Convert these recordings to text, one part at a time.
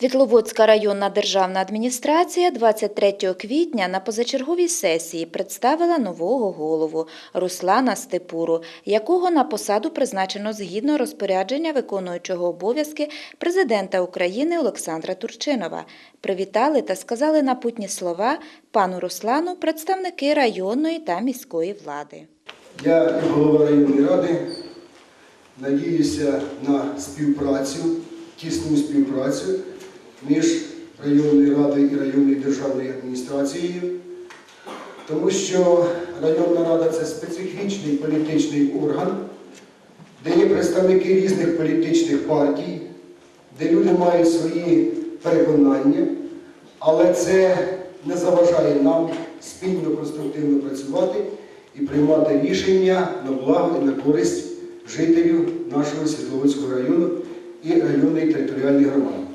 Світловодська районна державна адміністрація 23 квітня на позачерговій сесії представила нового голову Руслана Степуру, якого на посаду призначено згідно розпорядження виконуючого обов'язки президента України Олександра Турчинова. Привітали та сказали напутні слова пану Руслану представники районної та міської влади. Я, голова районної ради, надіюся на співпрацю, тісну співпрацю між районною радою і районною державною адміністрацією, тому що районна рада це специфічний політичний орган, де є представники різних політичних партій, де люди мають свої переконання, але це не заважає нам спільно конструктивно працювати і приймати рішення на благо і на користь жителів нашого Світловодського району і районної територіальної громади.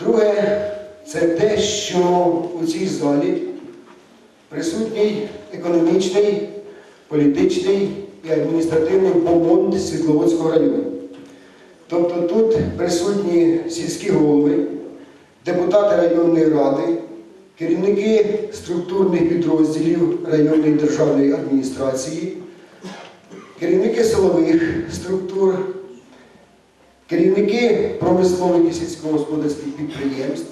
Друге, це те, що у цій залі присутній економічний, політичний і адміністративний помонд Світловодського району. Тобто тут присутні сільські голови, депутати районної ради, керівники структурних підрозділів районної державної адміністрації, керівники силових структур, керівники промислових і сільськогосподарських підприємств.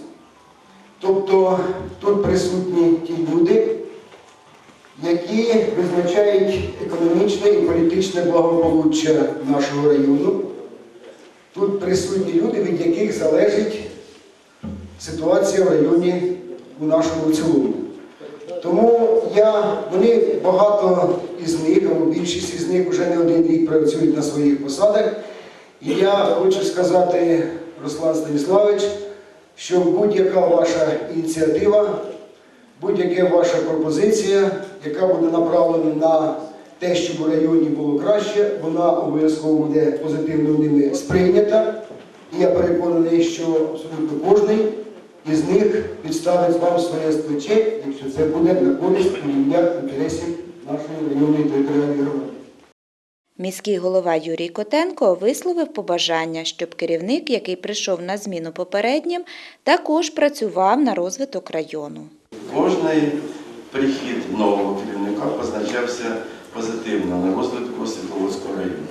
Тобто тут присутні ті люди, які визначають економічне і політичне благополуччя нашого району. Тут присутні люди, від яких залежить ситуація в районі у нашому цілому. Тому я, вони багато із них, або більшість із них вже не один рік працюють на своїх посадах. І я хочу сказати, Руслан Станіславович, що будь-яка ваша ініціатива, будь-яка ваша пропозиція, яка буде направлена на те, щоб у районі було краще, вона обов'язково буде позитивно ними сприйнята. І я переконаний, що абсолютно кожен із них підставить вам своє плече, якщо це буде на користь рівня інтересів нашої районної територіальної громади. Міський голова Юрій Котенко висловив побажання, щоб керівник, який прийшов на зміну попереднім, також працював на розвиток району. Кожний прихід нового керівника позначався позитивно на розвитку Світловодського району.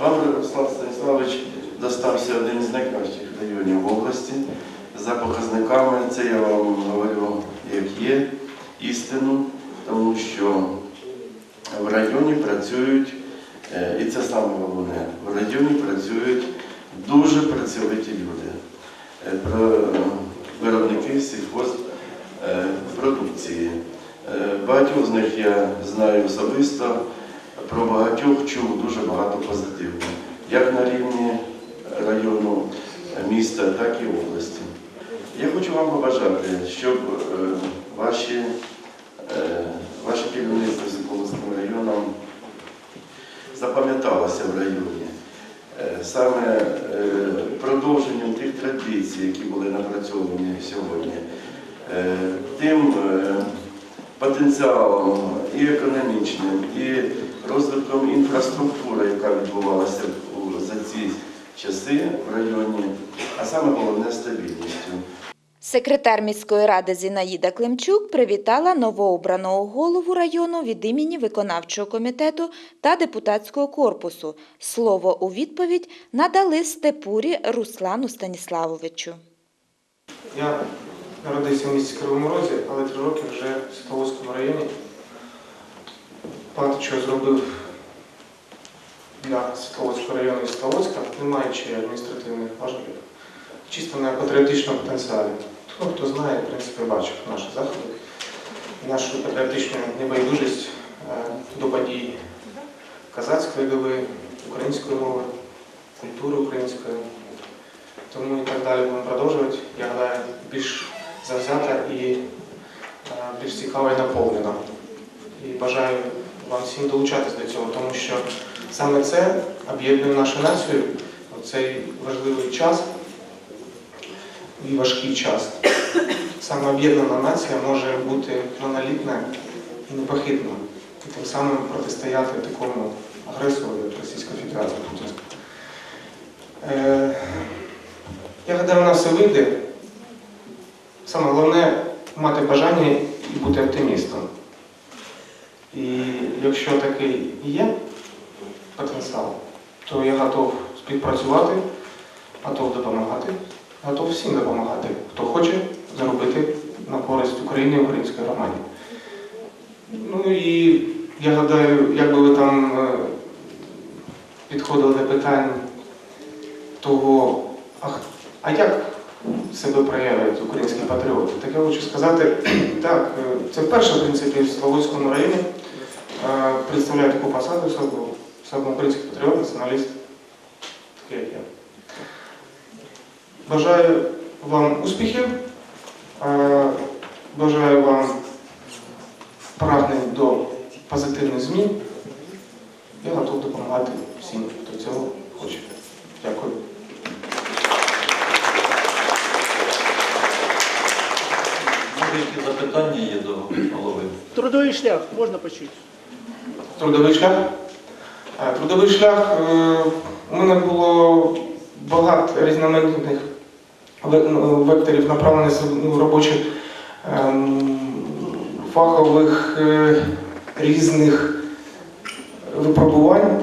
Вам, Руслан Станіславович, достався один з найкращих районів області. За показниками, це я вам говорю, як є істину, тому що в районі працюють, і це саме головне, в районі працюють дуже працьовиті люди. Е, Виробники сільхозпродукції. Е, Багатьох з них я знаю особисто, про багатьох чув дуже багато позитивного, як на рівні району, е, міста, так і області. Я хочу вам побажати, щоб е, ваші, запам'яталося в районі. Е, Саме е, продовженням тих традицій, які були напрацьовані сьогодні, е, тим потенціалом і економічним, і розвитком інфраструктури, яка відбувалася за ці часи в районі, а саме головне стабільністю. Секретар міської ради Зінаїда Климчук привітала новообраного голову району від імені виконавчого комітету та депутатського корпусу. Слово у відповідь надали Степурі Руслану Станіславовичу. Я народився в місті Кривому Розі, але три роки вже в Світловодському районі. Багато чого зробив для Світловодського району і Світловодська, не маючи адміністративних важелів, чисто на патріотичному потенціалі. Хто, хто знає, в принципі, бачив наші заходи, нашу патріотичну небайдужість е, до подій казацької доби, української мови, культури української. Тому і так далі будемо продовжувати. Я гадаю, більш завзята і е, більш цікава і наповнена. І бажаю вам всім долучатись до цього, тому що саме це об'єднує нашу націю в цей важливий час і важкий час. Саме об'єднана нація може бути монолітна і непохитна, і тим самим протистояти такому агресору, як Російська Федерація Путінська. Е, Я гадаю, у нас все вийде. Саме головне мати бажання і бути оптимістом. І якщо такий є потенціал, то я готов співпрацювати, готов допомагати, готов всім допомагати, хто хоче заробити на користь України і української громаді. Ну і я гадаю, як би ви там е, підходили до питань того, а, а як себе проявляють українські патріоти? Так я хочу сказати, так, е, це вперше, в принципі, в Славутському районі е, представляю таку посаду саме український патріот, націоналіст, такий як я. Бажаю вам успіхів, бажаю вам прагнень до позитивних змін. Я готов допомагати всім, хто цього хоче. Дякую. Які запитання є до голови? Трудовий шлях можна почути. Трудовий шлях. Е, Трудовий шлях е, у мене було багато різноманітних векторів направлених ну, робочих ем, фахових е, різних випробувань.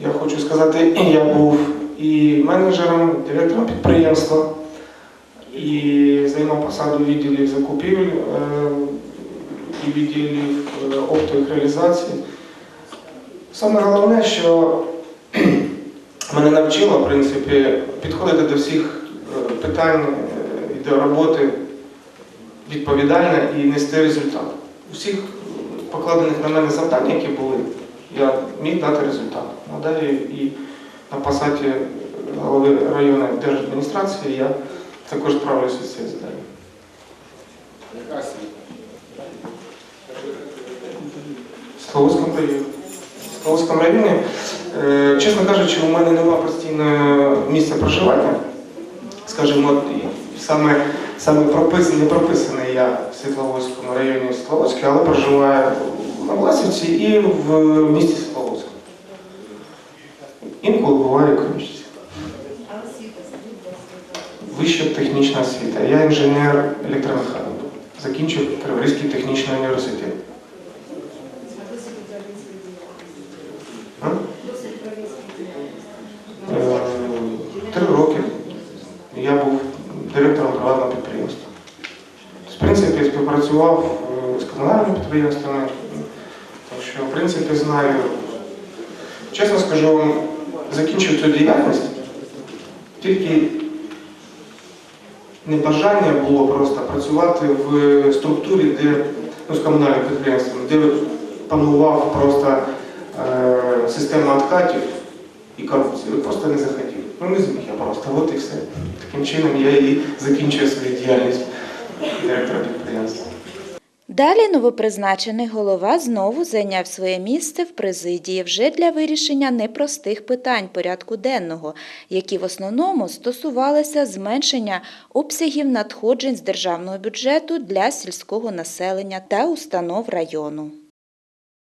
Я хочу сказати, я був і менеджером, і директором підприємства, і займав посаду відділів закупівель е, і відділів е, оптових реалізацій. Саме головне, що мене навчило, в принципі, підходити до всіх питань е, і до роботи відповідально і нести результат. Усіх покладених на мене завдань, які були, я міг дати результат. Надалі і на посаді голови районної держадміністрації я також справлюся з цією завданням. В Славутському районі. В Славутському районі, е, чесно кажучи, у мене немає постійного місця проживання. Скажімо, саме, саме прописаний, не прописаний я в Світловодському районі Славутське, але проживаю на Власівці і в місті Світловодську. Інколи буваю в Кримчиці. Вища технічна освіта. Я інженер електромеханік. Закінчив Криворізький технічний університет. Співпрацював е, з комунальними підприємствами, так що, в принципі, знаю. Чесно скажу закінчив цю діяльність, тільки небажання було просто працювати в структурі, де ну, з комунальним підприємством, де панував просто е, система откатів і корупції. Я просто не захотів. Ну не зміг я просто, от і все. Таким чином я і закінчую свою діяльність директора підприємства. Далі новопризначений голова знову зайняв своє місце в президії вже для вирішення непростих питань порядку денного, які в основному стосувалися зменшення обсягів надходжень з державного бюджету для сільського населення та установ району.